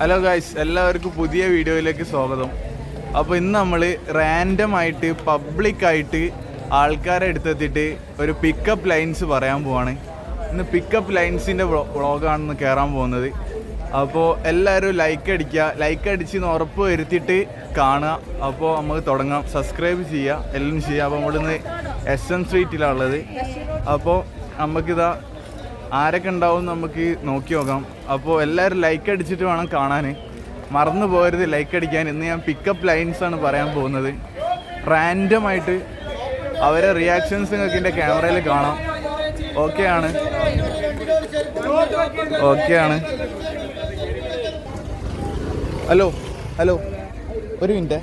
Hello guys എല്ലാവർക്കും പുതിയ വീഡിയോയിലേക്ക് സ്വാഗതം. അപ്പോൾ ഇന്ന് നമ്മൾ റാൻഡം ആയിട്ട് പബ്ലിക്കായിട്ട് ആൾക്കാരെ എടുത്തെത്തിയിട്ട് ഒരു പിക്കപ്പ് ലൈൻസ് പറയാൻ പോവാണ്. ഇന്ന് പിക്കപ്പ് ലൈൻസിന്റെ വ്ളോഗാണെന്ന് കയറാൻ പോകുന്നത്. അപ്പോൾ എല്ലാവരും ലൈക്ക് അടിക്കുക ലൈക്ക് അടിച്ച് ഉറപ്പ് വരുത്തിയിട്ട് കാണുക. അപ്പോൾ നമുക്ക് തുടങ്ങാം. സബ്സ്ക്രൈബ് ചെയ്യുക എല്ലാം ചെയ്യുക അപ്പോൾ നമ്മളിന്ന് എസ് എം സ്ട്രീറ്റിലാണുള്ളത് അപ്പോൾ നമുക്കിതാ ആരൊക്കെ ഉണ്ടാവും നമുക്ക് നോക്കി നോക്കാം. അപ്പോൾ എല്ലാവരും ലൈക്ക് അടിച്ചിട്ട് വേണം കാണാൻ മറന്നു പോകരുത് ലൈക്ക് അടിക്കാൻ. ഇന്ന് ഞാൻ പിക്കപ്പ് ലൈൻസ് ആണ് പറയാൻ പോകുന്നത്. റാൻഡം ആയിട്ട് അവരെ റിയാക്ഷൻസ് നിങ്ങൾക്ക് എന്റെ ക്യാമറയിൽ കാണാം. ഓക്കെ ആണ്. ഓക്കെ ആണ്. ഹലോ ഹലോ ഒരു മിനിറ്റ്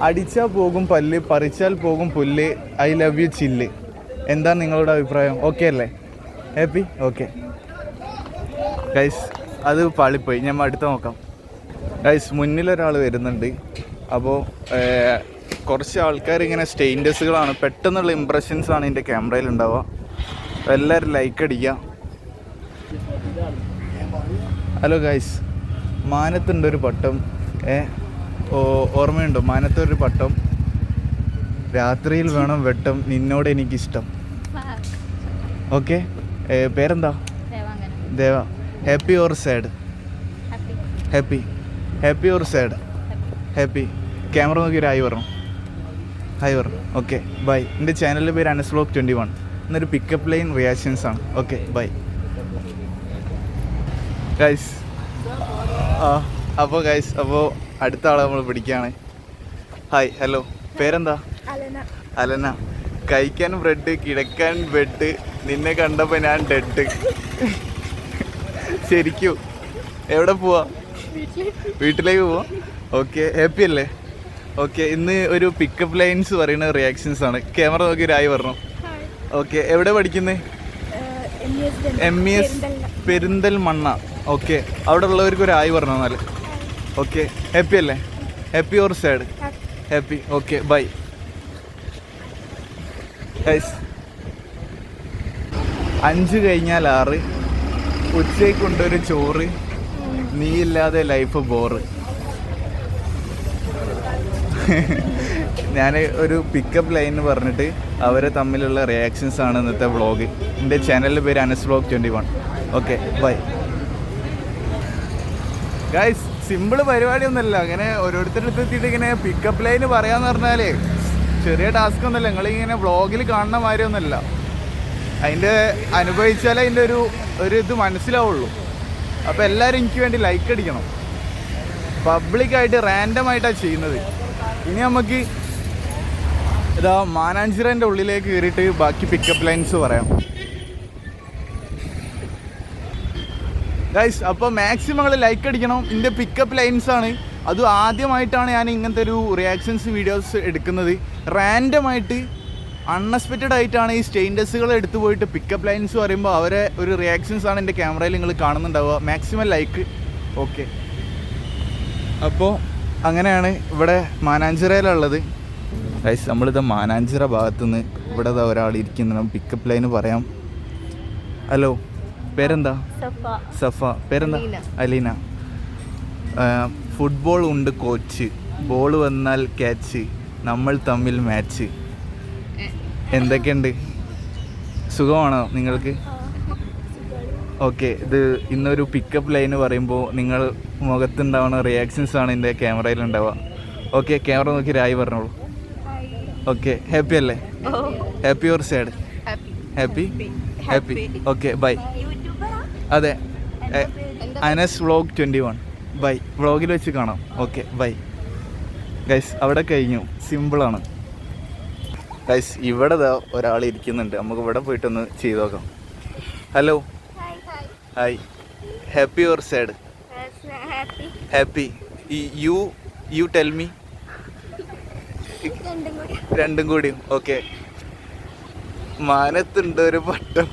അടിച്ചാൽ പോകും പല്ല് പറിച്ചാൽ പോകും പുല്ല്. ഐ ലവ് യു ചില്ല്. എന്താ നിങ്ങളുടെ അഭിപ്രായം? ഓക്കെ അല്ലേ? ഹാപ്പി ഓക്കെ ഗൈസ് അത് പാളിപ്പോയി. ഞാൻ അടുത്ത് നോക്കാം. ഗൈസ് മുന്നിലൊരാൾ വരുന്നുണ്ട്. അപ്പോൾ കുറച്ച് ആൾക്കാർ ഇങ്ങനെ സ്റ്റെയിൻഡസുകളാണ് പെട്ടെന്നുള്ള ഇമ്പ്രഷൻസ് ആണ് എന്റെ ക്യാമറയിൽ ഉണ്ടാവുക. എല്ലാവരും ലൈക്ക് അടിക്കുക. ഹലോ ഗൈസ് മാനത്തുണ്ട് ഒരു പട്ടം. ഏ ഓ- ഓർമ്മയുണ്ടോ? മാനത്തൊരു പട്ടം. രാത്രിയിൽ വേണം വെട്ടം. നിന്നോട് എനിക്കിഷ്ടം. ഓക്കെ പേരെന്താ? Deva happy or sad happy happy happy or sad happy camera നോക്കി ഒരു ഹായ് പറഞ്ഞു ഹായ് പറഞ്ഞു ഓക്കെ ബൈ എന്റെ ചാനലിന്റെ പേര് അനസ് ബ്ലോക്ക് ട്വന്റി വൺ എന്നൊരു പിക്കപ്പ് ലൈൻ റിയാക്ഷൻസ് ആണ്. ഓക്കെ ബൈ ഗൈസ് ആ അപ്പോൾ ഗൈസ് അപ്പോൾ അടുത്ത ആളെ നമ്മൾ പിടിക്കുകയാണ്. ഹായ് ഹലോ പേരെന്താ? അലന. അലന. കഴിക്കാൻ ബ്രെഡ് കിടക്കാൻ ബെഡ് നിന്നെ കണ്ടപ്പോൾ ഞാൻ ഡെഡ് ശരിക്കും. എവിടെ പോവാ? വീട്ടിലേക്ക് പോവാ? ഓക്കെ ഹാപ്പി അല്ലേ? ഓക്കെ ഇന്ന് ഒരു പിക്കപ്പ് ലൈൻസ് പറയുന്ന റിയാക്ഷൻസ് ആണ്. ക്യാമറ നോക്കി രായി പറഞ്ഞു ഓക്കെ എവിടെ പഠിക്കുന്നേ? M E S Perinthalmanna. Okay അവിടെ ഉള്ളവർക്ക് ഒരു ആയി പറഞ്ഞു എന്നാൽ ഓക്കെ ഹാപ്പി അല്ലേ? Happy or sad happy okay bye guys അഞ്ച് കഴിഞ്ഞാൽ ആറ്. ഉച്ചയ്ക്ക് കൊണ്ടൊരു ചോറ്. നീ ഇല്ലാതെ ലൈഫ് ബോറ്. ഞാൻ ഒരു പിക്കപ്പ് ലൈൻ പറഞ്ഞിട്ട് അവരെ തമ്മിലുള്ള റിയാക്ഷൻസ് ആണ് ഇന്നത്തെ വ്ളോഗ് എന്റെ ചാനലിന്റെ പേര് Anas vlog twenty one okay bye guys simple പരിപാടിയൊന്നുമല്ല. അങ്ങനെ ഓരോരുത്തരുടെ എത്തിയിട്ട് ഇങ്ങനെ പിക്കപ്പ് ലൈൻ പറയാന്ന് പറഞ്ഞാലേ ചെറിയ ടാസ്ക് ഒന്നുമല്ല. നിങ്ങളിങ്ങനെ വ്ളോഗിൽ കാണുന്ന മാതിരിയൊന്നുമല്ല. അതിന്റെ അനുഭവിച്ചാലേ അതിന്റെ ഒരു ഒരു ഇത് മനസ്സിലാവുള്ളൂ. അപ്പോൾ എല്ലാവരും എനിക്ക് വേണ്ടി ലൈക്ക് അടിക്കണം. പബ്ലിക്കായിട്ട് റാൻഡം ആയിട്ടാണ് ചെയ്യുന്നത്. ഇനി നമുക്ക് ഇതാ മാനാഞ്ചിറന്റെ ഉള്ളിലേക്ക് കയറിയിട്ട് ബാക്കി പിക്കപ്പ് ലൈൻസ് പറയാം. ഗൈസ് അപ്പോൾ മാക്സിമം നിങ്ങൾ ലൈക്ക് അടിക്കണം. ഇതിന്റെ പിക്കപ്പ് ലൈൻസ് ആണ്. അത് ആദ്യമായിട്ടാണ് ഞാൻ ഇങ്ങനത്തെ ഒരു റിയാക്ഷൻസ് വീഡിയോസ് എടുക്കുന്നത്. റാൻഡമായിട്ട് അൺഎക്സ്പെക്റ്റഡ് ആയിട്ടാണ് ഈ സ്റ്റെയിൻലെസ്സുകൾ എടുത്തു പോയിട്ട് പിക്കപ്പ് ലൈൻസ് പറയുമ്പോൾ അവരെ ഒരു റിയാക്ഷൻസ് ആണ് എന്റെ ക്യാമറയിൽ നിങ്ങൾ കാണുന്നുണ്ടാവുക. മാക്സിമം ലൈക്ക് ഓക്കെ അപ്പോൾ അങ്ങനെയാണ് ഇവിടെ മാനാഞ്ചിറയിലുള്ളത്. ഗൈസ് നമ്മളിത് മാനാഞ്ചിറ ഭാഗത്തു നിന്ന് ഇവിടെ ഒരാൾ ഇരിക്കുന്ന. പിക്കപ്പ് ലൈന് പറയാം. ഹലോ പേരെന്താ? സഫ. പേരെന്താ. അലീന. ഫുട്ബോൾ ഉണ്ട് കോച്ച് ബോൾ വന്നാൽ ക്യാച്ച് നമ്മൾ തമ്മിൽ മാച്ച് എന്തൊക്കെയുണ്ട്? സുഖമാണോ നിങ്ങൾക്ക്? ഓക്കെ ഇത് ഇന്നൊരു പിക്കപ്പ് ലൈന് പറയുമ്പോൾ നിങ്ങൾ മുഖത്തുണ്ടാവുന്ന റിയാക്ഷൻസ് ആണ് എന്റെ ക്യാമറയിൽ ഉണ്ടാവുക ഓക്കെ ക്യാമറ നോക്കി രായി പറഞ്ഞോളൂ. ഓക്കെ ഹാപ്പി അല്ലേ? Happy or sad happy happy okay bye അതെ. Anas vlog twenty one bye വ്ളോഗിൽ വെച്ച് കാണാം. ഓക്കെ ബൈ ഗൈസ് അവിടെ കഴിഞ്ഞു. സിമ്പിളാണ് ഗൈസ് ഇവിടെ ഒരാൾ ഇരിക്കുന്നുണ്ട്. നമുക്ക് ഇവിടെ പോയിട്ടൊന്ന് ചെയ്ത് നോക്കാം. Hello hi happy or sad happy you you tell me രണ്ടും കൂടി. രണ്ടും കൂടി. ഓക്കെ മാനത്തുണ്ട് ഒരു പട്ടം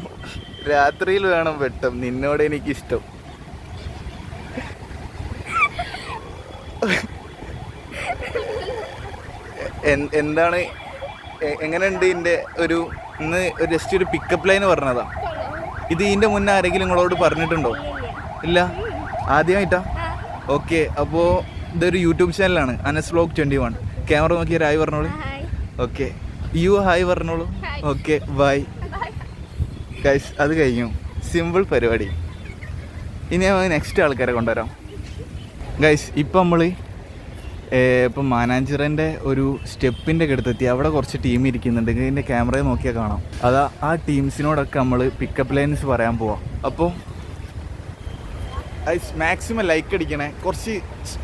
രാത്രിയിൽ വേണം വെട്ടം. നിന്നോട് എനിക്കിഷ്ടം. എന്താണ് എങ്ങനെയുണ്ട് ഇതിന്റെ ഒരു ഇന്ന് ഒരു ജസ്റ്റ് ഒരു പിക്കപ്പ് ലൈൻ പറഞ്ഞതാ? ഇത് ഇതിന്റെ മുന്നേ ആരെങ്കിലും നിങ്ങളോട് പറഞ്ഞിട്ടുണ്ടോ? ഇല്ല? ആദ്യമായിട്ടാ? ഓക്കെ അപ്പോൾ ഇതൊരു യൂട്യൂബ് ചാനലാണ് Anas vlog twenty one camera നോക്കി ഹായ് പറഞ്ഞോളൂ. ഓക്കെ യു ഹായ് പറഞ്ഞോളൂ. ഓക്കെ ബൈ ഗൈസ് അത് കഴിഞ്ഞു. സിമ്പിൾ പരിപാടി. ഇനി നമുക്ക് നെക്സ്റ്റ് ആൾക്കാരെ കൊണ്ടുവരാം. ഗൈസ് ഇപ്പം നമ്മൾ ഇപ്പം മാനാഞ്ചിറന്റെ ഒരു സ്റ്റെപ്പിന്റെ അടുത്തെത്തി അവിടെ കുറച്ച് ടീം ഇരിക്കുന്നുണ്ട്. ഇതിന്റെ ക്യാമറയിൽ നോക്കിയാൽ കാണാം. അതാ ആ ടീംസിനോടൊക്കെ നമ്മൾ പിക്കപ്പ് ലൈൻസ് പറയാൻ പോവാം. അപ്പോൾ മാക്സിമം ലൈക്ക് അടിക്കണേ. കുറച്ച്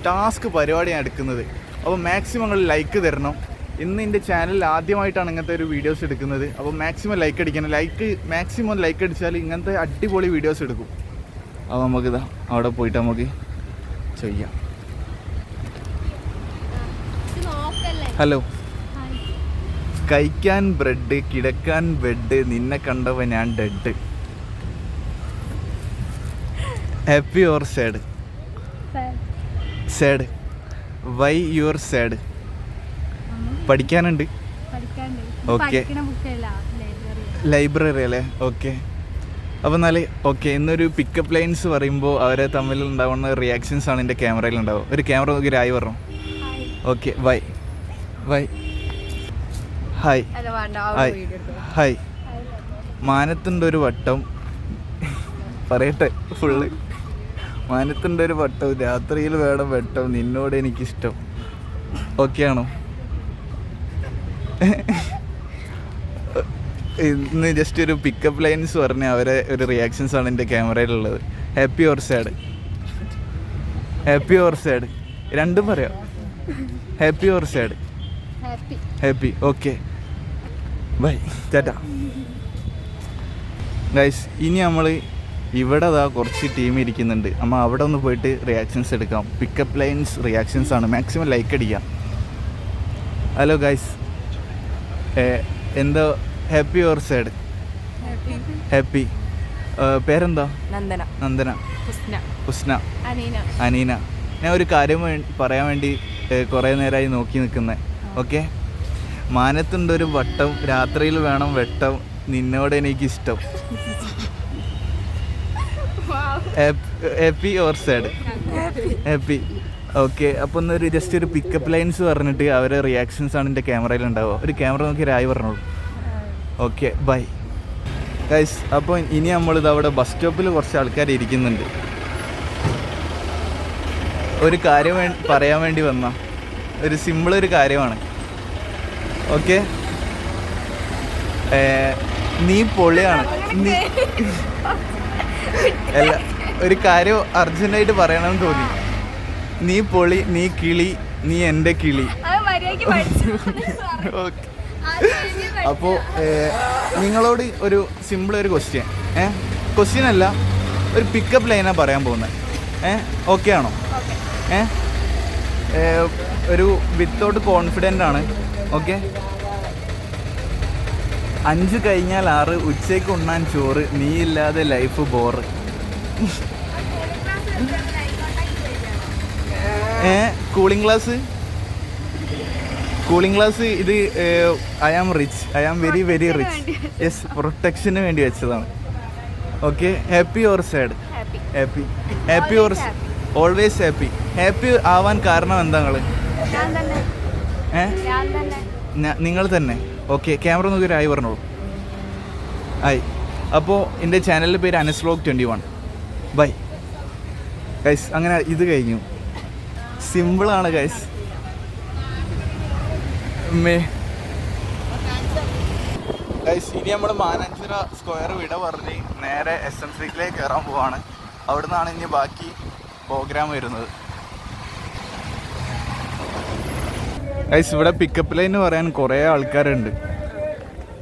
ടാസ്ക് പരിപാടിയാണ് എടുക്കുന്നത്. അപ്പോൾ മാക്സിമം നിങ്ങൾ ലൈക്ക് തരണം. ഇന്ന് എന്റെ ചാനലിൽ ആദ്യമായിട്ടാണ് ഇങ്ങനത്തെ ഒരു വീഡിയോസ് എടുക്കുന്നത്. അപ്പോൾ മാക്സിമം ലൈക്ക് അടിക്കണം. ലൈക്ക് മാക്സിമം ലൈക്ക് അടിച്ചാൽ ഇങ്ങനത്തെ അടിപൊളി വീഡിയോസ് എടുക്കും. അപ്പോൾ നമുക്കിതാ അവിടെ പോയിട്ട് നമുക്ക് ചെയ്യാം ഇത് നോക്കല്ലേ ഹലോ. കഴിക്കാൻ ബ്രെഡ് കിടക്കാൻ ബെഡ് നിന്നെ കണ്ടവ ഞാൻ dead. Happy or sad sad why your sad പഠിക്കാനുണ്ട്? ഓക്കെ ലൈബ്രറി അല്ലേ? ഓക്കെ അപ്പോൾ എന്നാൽ ഓക്കെ ഇന്നൊരു പിക്കപ്പ് ലൈൻസ് പറയുമ്പോൾ അവരെ തമ്മിൽ ഉണ്ടാവുന്ന റിയാക്ഷൻസ് ആണ് എന്റെ ക്യാമറയിൽ ഉണ്ടാവും ഒരു ക്യാമറ നോക്കി രായി പറഞ്ഞു? Okay why why. Hi. Hi. Hi. മാനത്തുണ്ട് ഒരു വട്ടം. പറയട്ടെ ഫുള്ള് മാനത്തുണ്ട് ഒരു വട്ടം രാത്രിയിൽ വേണം വെട്ടം നിന്നോട് എനിക്കിഷ്ടം. ഓക്കെ ആണോ? ഇന്ന് ജസ്റ്റ് ഒരു പിക്കപ്പ് ലൈൻസ് പറഞ്ഞ അവരെ ഒരു റിയാക്ഷൻസ് ആണ് എന്റെ ക്യാമറയിലുള്ളത്. Happy or sad happy or sad രണ്ടും പറയാം. Happy or sad happy happy okay bye ചേട്ടാ ഗൈസ് ഇനി നമ്മൾ ഇവിടെ അതാ കുറച്ച് ടീം ഇരിക്കുന്നുണ്ട്. നമ്മൾ അവിടെ ഒന്ന് പോയിട്ട് റിയാക്ഷൻസ് എടുക്കാം. പിക്കപ്പ് ലൈൻസ് റിയാക്ഷൻസ് ആണ്. മാക്സിമം ലൈക്ക് അടിക്കാം ഹലോ ഗൈസ് എന്തോ? ഹാപ്പി ഓർ സാഡ് ഹാപ്പി പേരെന്താ? നന്ദന. നന്ദന. ഹുസ്ന. അനീന. ഞാൻ ഒരു കാര്യം പറയാൻ വേണ്ടി കുറേ നേരമായി നോക്കി നിൽക്കുന്നത് ഓക്കെ? മാനത്തുണ്ട് ഒരു വട്ടം രാത്രിയിൽ വേണം വെട്ടം നിന്നോട് എനിക്കിഷ്ടം. Happy or sad? Happy okay അപ്പോൾ ഒന്നൊരു ജസ്റ്റ് ഒരു പിക്കപ്പ് ലൈൻസ് പറഞ്ഞിട്ട് അവരെ റിയാക്ഷൻസ് ആണ് എന്റെ ക്യാമറയിൽ ഉണ്ടാവുക ഒരു ക്യാമറ നോക്കി രായി പറഞ്ഞോളൂ. ഓക്കെ ബൈ ഗൈസ് അപ്പോൾ ഇനി നമ്മളിത് അവിടെ ബസ് സ്റ്റോപ്പിൽ കുറച്ച് ആൾക്കാർ ഇരിക്കുന്നുണ്ട്. ഒരു കാര്യം പറയാൻ വേണ്ടി വന്ന. ഒരു സിമ്പിൾ ഒരു കാര്യമാണ്. ഓക്കെ നീ പൊളിയാണ്. നീ അല്ല ഒരു കാര്യം അർജുനായിട്ട് പറയണമെന്ന് തോന്നി. നീ പൊളി നീ കിളി നീ എന്റെ കിളി. ഓക്കെ അപ്പോൾ നിങ്ങളോട് ഒരു സിമ്പിൾ ഒരു ക്വസ്റ്റ്യൻ ഏ ക്വസ്റ്റ്യൻ അല്ല ഒരു പിക്കപ്പ് ലൈനാണ് പറയാൻ പോകുന്നത് ഏ ഓക്കെ ആണോ? ഏ, ഒരു വിത്തൗട്ട് കോൺഫിഡന്റ് ആണ്. ഓക്കെ അഞ്ച് കഴിഞ്ഞാൽ ആറ് ഉച്ചയ്ക്ക് ഉണ്ണാൻ ചോറ് നീ ഇല്ലാതെ life bore a cooling glass cooling glass ഇത് I am rich I am very very rich yes പ്രൊട്ടക്ഷന് വേണ്ടി വെച്ചതാണ്. Okay happy or sad happy happy or always happy happy ആവാൻ കാരണം എന്താ നിങ്ങൾ ഏ? നിങ്ങൾ തന്നെ ഓക്കെ ക്യാമറ നോക്കി ഒരു ആയി പറഞ്ഞോളൂ. ആയി. അപ്പോൾ എന്റെ ചാനലിന്റെ പേര് Anas vlog twenty one. Bye. Guys അങ്ങനെ ഇത് കഴിഞ്ഞു. സിമ്പിളാണ് ഗൈസ്. മേ. ഗൈസ് ഇനി നമ്മൾ മാനാഞ്ചിറ സ്ക്വയർ വിട പറഞ്ഞ് നേരെ എസ് എം സിയിലേക്ക് കയറാൻ പോവാണ്. അവിടെ നിന്നാണ് ഇനി ബാക്കി പ്രോഗ്രാം വരുന്നത്. ഗൈസ് ഇവിടെ പിക്കപ്പ് ലൈൻ പറയാൻ കുറേ ആൾക്കാരുണ്ട്.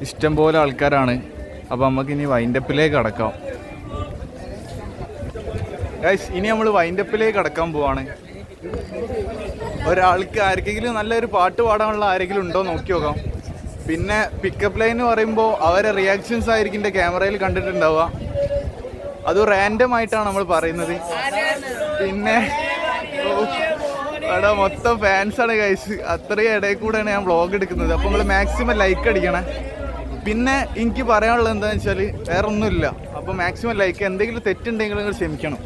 ഇഷ്ടം പോലെ ആൾക്കാരാണ്. അപ്പോൾ നമുക്ക് ഇനി വൈൻഡപ്പിലേക്ക് കടക്കാം. ഗൈസ് ഇനി നമ്മൾ വൈൻഡപ്പിലേക്ക് കടക്കാൻ പോവാണ്. ഒരാൾക്ക് ആർക്കെങ്കിലും നല്ലൊരു പാട്ട് പാടാനുള്ള ആരെങ്കിലും ഉണ്ടോ നോക്കി നോക്കാം. പിന്നെ പിക്കപ്പ് ലൈൻ എന്ന് പറയുമ്പോൾ അവരെ റിയാക്ഷൻസ് ആയിരിക്കും എന്റെ ക്യാമറയിൽ കണ്ടിട്ടുണ്ടാവുക. അത് റാൻഡം ആയിട്ടാണ് നമ്മൾ പറയുന്നത്. പിന്നെ എടാ മൊത്തം ഫാൻസാണ് കഴിച്ച് അത്രയും ഇടയിൽ കൂടെയാണ് ഞാൻ വ്ളോഗ് എടുക്കുന്നത്. അപ്പോൾ നിങ്ങൾ മാക്സിമം ലൈക്ക് അടിക്കണേ. പിന്നെ എനിക്ക് പറയാനുള്ളത് എന്താണെന്ന് വെച്ചാൽ വേറെ ഒന്നുമില്ല. അപ്പോൾ മാക്സിമം ലൈക്ക് എന്തെങ്കിലും തെറ്റുണ്ടെങ്കിൽ നിങ്ങൾ ക്ഷമിക്കണം.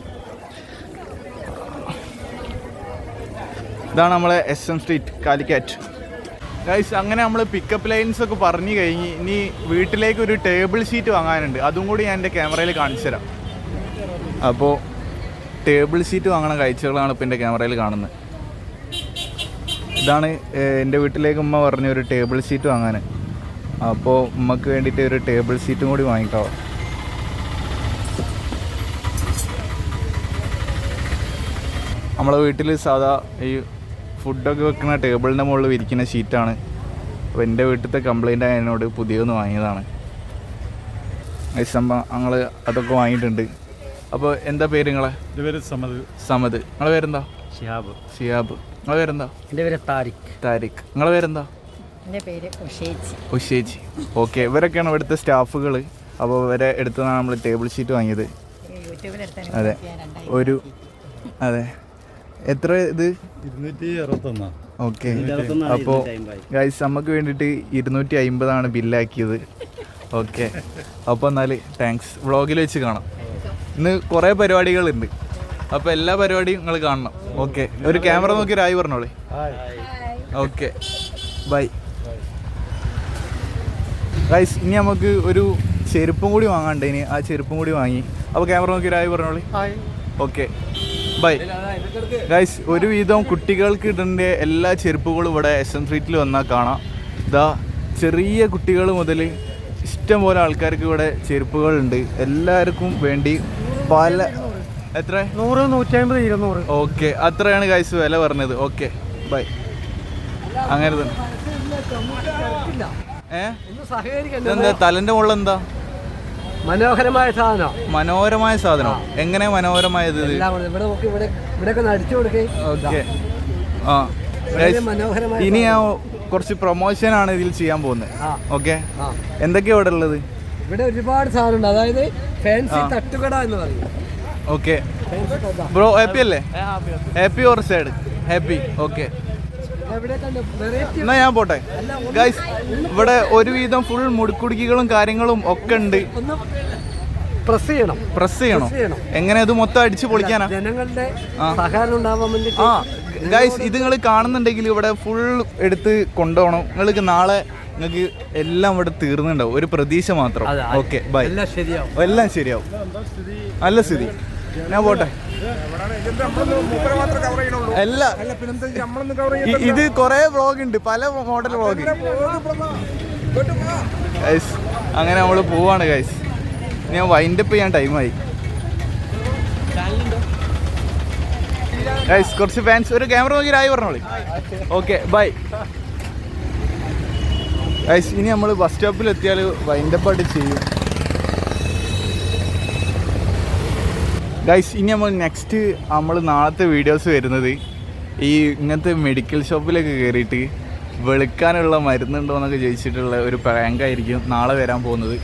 ഇതാണ് നമ്മളെ S M street Calicut. Guys അങ്ങനെ നമ്മൾ പിക്കപ്പ് ലൈൻസ് ഒക്കെ പറഞ്ഞു കഴിഞ്ഞ് ഇനി വീട്ടിലേക്ക് ഒരു ടേബിൾ ഷീറ്റ് വാങ്ങാനുണ്ട്. അതും കൂടി ഞാൻ എന്റെ ക്യാമറയിൽ കാണിച്ചു തരാം. അപ്പോൾ ടേബിൾ ഷീറ്റ് വാങ്ങണ കാഴ്ചകളാണ് ഇപ്പോൾ എന്റെ ക്യാമറയിൽ കാണുന്നത്. ഇതാണ് എന്റെ വീട്ടിലേക്ക് ഉമ്മ പറഞ്ഞ ഒരു ടേബിൾ സീറ്റ് വാങ്ങാൻ. അപ്പോൾ ഉമ്മക്ക് വേണ്ടിയിട്ട് ഒരു ടേബിൾ സീറ്റും കൂടി വാങ്ങിക്കാവോ നമ്മളെ വീട്ടിൽ സാധാ ഈ ഫുഡൊക്കെ വെക്കുന്ന ടേബിളിന്റെ മുകളിൽ വിരിക്കുന്ന ഷീറ്റാണ് അപ്പോൾ എന്റെ വീട്ടിലത്തെ കംപ്ലൈന്റ് ആയതിനോട് പുതിയൊന്ന് വാങ്ങിയതാണ്. സംഭവം ഞങ്ങൾ അതൊക്കെ വാങ്ങിയിട്ടുണ്ട്. അപ്പോൾ എന്താ പേര് നിങ്ങളെ? പേര് സമത് സമത് നിങ്ങളെ പേരെന്താ? ഷിഹാബ്. ഷിയാബ് നിങ്ങളെ പേരെന്താ? എന്റെ പേര് താരിഖ്. താരിഖ്. നിങ്ങളെ പേരെന്താ? എന്റെ പേര് ഉഷേച്ചി ഉഷേജി. ഓക്കെ ഇവരൊക്കെയാണ് ഇവിടുത്തെ സ്റ്റാഫുകൾ അപ്പോൾ ഇവരെ എടുത്തതാണ് നമ്മൾ ടേബിൾ ഷീറ്റ് വാങ്ങിയത്. അതെ. ഒരു അതെ. എത്ര ഇത്? ഓക്കെ. അപ്പോൾ ഗൈസ് നമുക്ക് വേണ്ടിയിട്ട് ഇരുന്നൂറ്റി അമ്പതാണ് ബില്ലാക്കിയത്. ഓക്കെ. അപ്പോൾ എന്നാൽ താങ്ക്സ് വ്ളോഗിൽ വെച്ച് കാണാം. ഇന്ന് കുറേ പരിപാടികളുണ്ട്. അപ്പോൾ എല്ലാ പരിപാടിയും നിങ്ങൾ കാണണം. ഓക്കെ. ഒരു ക്യാമറ നോക്കി രായി പറഞ്ഞോളെ. ഓക്കെ. ബൈ. ഗൈസ് ഇനി നമുക്ക് ഒരു ചെരുപ്പും കൂടി വാങ്ങാണ്ട് ഇനി. ആ ചെരുപ്പും കൂടി വാങ്ങി. അപ്പോൾ ക്യാമറ നോക്കി രായി പറഞ്ഞോളി. ഓക്കെ. ബൈ. ഗൈസ് ഒരുവിധം കുട്ടികൾക്ക് ഇടേണ്ട എല്ലാ ചെരുപ്പുകളും ഇവിടെ എസ് എം സ്ട്രീറ്റിൽ വന്നാൽ കാണാം. ഇതാ ചെറിയ കുട്ടികൾ മുതൽ ഇഷ്ടം പോലെ ആൾക്കാർക്ക് ഇവിടെ ചെരുപ്പുകളുണ്ട്. എല്ലാവർക്കും വേണ്ടി പല എത്ര? നൂറ് നൂറ്റമ്പത് ഇരുന്നൂറ്. ഓക്കെ. അത്രയാണ് ഗൈസ് വില പറഞ്ഞത്. ഓക്കെ. ബൈ അങ്ങനെ തന്നെ. തലന്റെ മുകളിൽ എന്താ? മനോഹരമായ സാധനം. മനോഹരമായ സാധനം? എങ്ങനെ മനോഹരമായത് ഇനി ആ ഞാൻ കുറച്ച് പ്രൊമോഷൻ ആണ് ഇതിൽ ചെയ്യാൻ പോകുന്നത്. ഓക്കെ. എന്തൊക്കെയാ ഇവിടെ ഉള്ളത്? ഇവിടെ ഒരുപാട് സാധനം ഉണ്ട് അതായത് ഫാൻസി തട്ടുകട എന്ന് പറയും. ഓക്കെ ബ്രോ ഹാപ്പി അല്ലേ? Happy or sad happy okay എന്നാ ഞാൻ പോട്ടെ. ഗൈസ് ഇവിടെ ഒരുവിധം ഫുൾ മുടിക്കുടുക്കികളും കാര്യങ്ങളും ഒക്കെ ഉണ്ട്. പ്രസ് ചെയ്യണം. പ്രസ് ചെയ്യണം. എങ്ങനെ ഇത് മൊത്തം അടിച്ച് പൊളിക്കാനാ? ജനങ്ങളുടെ. സഹകരണം ഉണ്ടാവാൻ വേണ്ടി ആ ഗൈസ് ഇത് നിങ്ങൾ കാണുന്നുണ്ടെങ്കിൽ ഇവിടെ ഫുൾ എടുത്ത് കൊണ്ടുപോകണം. നിങ്ങൾക്ക് നാളെ നിങ്ങൾക്ക് എല്ലാം ഇവിടെ തീർന്നുണ്ടാവും ഒരു പ്രതീക്ഷ മാത്രം. ഓക്കെ ബൈ എല്ലാം ശരിയാവും. എല്ലാം ശരിയാവും. നല്ല സ്ഥിതി. ഞാൻ പോട്ടെ. അല്ല. ഇത് കൊറേ വ്ളോഗ് ഉണ്ട്. പല മോഡൽ വ്ളോഗ് ഗൈസ് അങ്ങനെ നമ്മൾ പോവാണ് ഗൈസ് ഞാൻ വൈൻഡ് അപ്പ് ചെയ്യാൻ ടൈമായി ഗൈസ് കുറച്ച് ഫാൻസ് ഒരു ക്യാമറ നോക്കി രായി പറഞ്ഞോളി. ഓക്കെ ബൈ ഗൈസ് ഇനി നമ്മൾ ബസ് സ്റ്റോപ്പിൽ എത്തിയാൽ വൈൻഡപ്പ് ആയിട്ട് ചെയ്യും. ഗൈസ് ഇനി നമ്മൾ നെക്സ്റ്റ് നമ്മൾ നാളത്തെ വീഡിയോസ് വരുന്നത് ഈ ഇങ്ങനത്തെ മെഡിക്കൽ ഷോപ്പിലൊക്കെ കയറിയിട്ട് വെളുക്കാനുള്ള മരുന്നുണ്ടോ എന്നൊക്കെ ചോദിച്ചിട്ടുള്ള ഒരു പ്രാങ്കായിരിക്കും നാളെ വരാൻ പോകുന്നത്.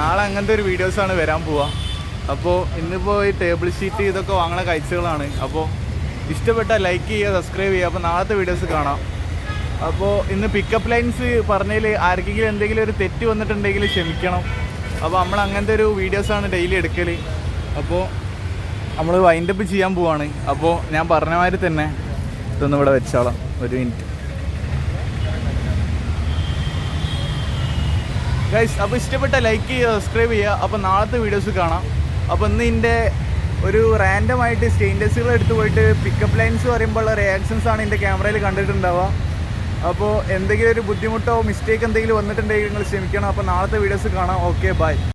നാളെ അങ്ങനത്തെ ഒരു വീഡിയോസാണ് വരാൻ പോവുക അപ്പോൾ ഇന്നിപ്പോൾ ഈ ടേബിൾ ഷീറ്റ് ഇതൊക്കെ വാങ്ങണ കാഴ്ചകളാണ്. അപ്പോൾ ഇഷ്ടപ്പെട്ട ലൈക്ക് ചെയ്യുക സബ്സ്ക്രൈബ് ചെയ്യുക. അപ്പോൾ നാളത്തെ വീഡിയോസ് കാണാം. അപ്പോൾ ഇന്ന് പിക്കപ്പ് ലൈൻസ് പറഞ്ഞതിൽ ആർക്കെങ്കിലും എന്തെങ്കിലും ഒരു തെറ്റ് വന്നിട്ടുണ്ടെങ്കിൽ ക്ഷമിക്കണം. അപ്പോൾ നമ്മൾ അങ്ങനത്തെ ഒരു വീഡിയോസാണ് ഡെയിലി എടുക്കൽ അപ്പോൾ നമ്മൾ വൈൻഡപ്പ് ചെയ്യാൻ പോവാണ്. അപ്പോൾ ഞാൻ പറഞ്ഞ മാതിരി തന്നെ ഇതൊന്നും ഇവിടെ വെച്ചോളാം. ഒരു മിനിറ്റ് ഗൈസ് അപ്പോൾ ഇഷ്ടപ്പെട്ട ലൈക്ക് ചെയ്യുക സബ്സ്ക്രൈബ് ചെയ്യുക. അപ്പോൾ നാളത്തെ വീഡിയോസ് കാണാം. അപ്പോൾ ഇന്ന് ഇതിന്റെ ഒരു റാൻഡം ആയിട്ട് സ്റ്റെയിൻലെസ്സുകൾ എടുത്ത് പോയിട്ട് പിക്കപ്പ് ലൈൻസ് പറയുമ്പോൾ റിയാക്ഷൻസ് ആണ് എന്റെ ക്യാമറയിൽ കണ്ടിട്ടുണ്ടാവുക. അപ്പോൾ എന്തെങ്കിലും ഒരു ബുദ്ധിമുട്ടോ മിസ്റ്റേക്ക് എന്തെങ്കിലും വന്നിട്ടുണ്ടെങ്കിൽ നിങ്ങൾ ക്ഷമിക്കണം അപ്പോൾ നാളത്തെ വീഡിയോസ് കാണാം. Okay bye